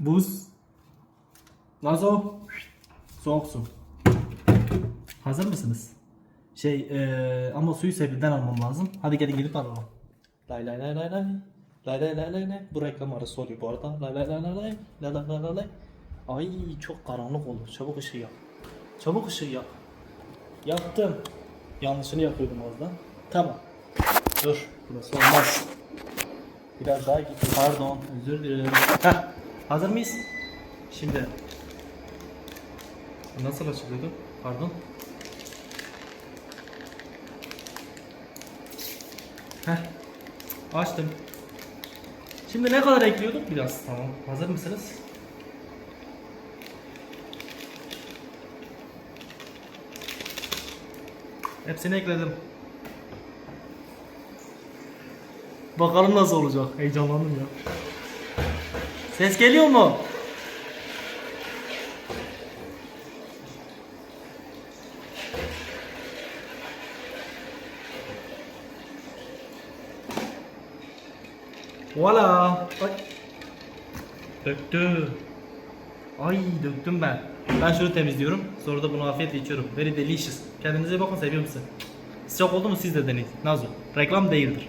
Buz. Nazo. Soğuk su. Hazır mısınız? Şey eee, ama suyu sebilden almam lazım. Hadi gelin gidip alalım. Lay lay lay lay lay. Lay lay lay lay lay. Bu reklam arası oluyor bu arada. Lay lay lay lay lay. Lay lay lay lay lay. Ay çok karanlık oldu. Çabuk ışığı yak. Çabuk ışığı yak. Yaktım. Yanlışını yapıyordum daha. Tamam. Dur. Burası olmaz. Biraz daha gitti. Pardon. Özür dilerim. Heh. Hazır mıyız? Şimdi. Nasıl açılıyordu? Pardon. Heh. Açtım. Şimdi ne kadar ekliyorduk? Biraz. Tamam. Hazır mısınız? Hepsini ekledim. Bakalım nasıl olacak. Heyecanlandım ya. Ses geliyor mu? Voila. Ay. Döktü. Ay döktüm ben. Ben şunu temizliyorum. Sonra da bunu afiyetle içiyorum. Very delicious. Kendinize bakın seviyor musun? Sıcak oldu mu siz de deneyin. Nazo. Reklam değildir.